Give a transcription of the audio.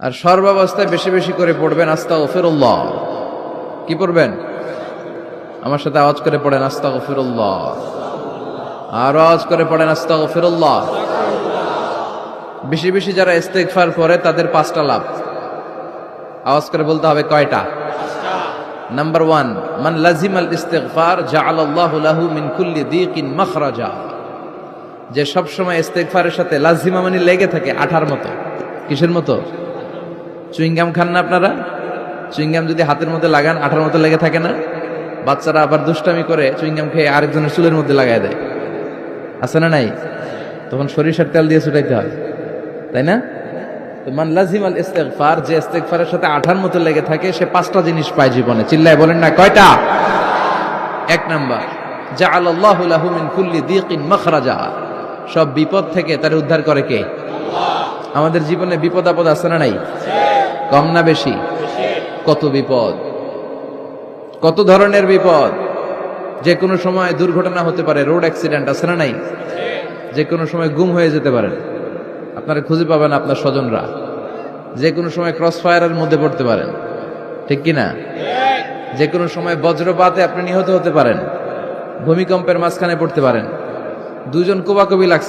আর সর্বাবস্থায় বেশি বেশি করে পড়বেন আস্তা গফিরুল্লাহ কি পড়বেন? আমার সাথে আওয়াজ করে পড়েন আস্তা গফিরুল্লাহ আর আওয়াজ করে পড়েন আস্তা গফিরুল্লাহ বেশি বেশি যারা ইস্তেগফার করে, তাদের পাঁচটা লাভ। আওয়াজ করে বলতে হবে কয়টা? নাম্বার ওয়ান মান লাজিম আল ইস্তেগফার, জাআলাল্লাহু লাহু মিন কুল্লি দিকিন মাখরাজা। যে সব সময় ইস্তেগফারের সাথে লাজিমা মানে লেগে থাকে আঠার মতো। কিসের মতো? চুইংগাম খান না আপনারা? চুইংগাম যদি হাতের মধ্যে লাগান আঠার মতো লেগে থাকে না? বাচ্চারা আবার দুষ্টামি করে চুইংগাম খেয়ে আরেকজনের চুলের মধ্যে লাগায় দেয়। আছে না নাই? তখন সরিষার তেল দিয়ে ছুটাইতে হয়। তাই না? তো মান লাজিম আল ইস্তেগফার যে ইস্তেগফারের সাথে আঠার মতো লেগে থাকে সে পাঁচটা জিনিস পায় জীবনে। চিল্লায় বলেন না কয়টা? এক নাম্বার জাআল আল্লাহু লাহু মিন কুল্লি দিকিন মাখরাজা। সব বিপদ থেকে তার উদ্ধার করে কে? আমাদের জীবনে বিপদ আপদ আছে না নাই? কম না বেশি? কত বিপদ? কত ধরনের বিপদ? যে কোনো সময় দুর্ঘটনা হতে পারে, রোড অ্যাক্সিডেন্ট আছে না নাই? যে কোনো সময় গুম হয়ে যেতে পারেন আপনারা খুঁজে পাবেন আপনার স্বজনরা। যে কোনো সময় ক্রস ফায়ারের মধ্যে পড়তে পারেন। ঠিক কি না যে কোনো সময় বজ্রপাতে আপনি নিহত হতে পারেন। ভূমিকম্পের মাঝখানে পড়তে পারেন। দুজন কোবাকবি লাগছে।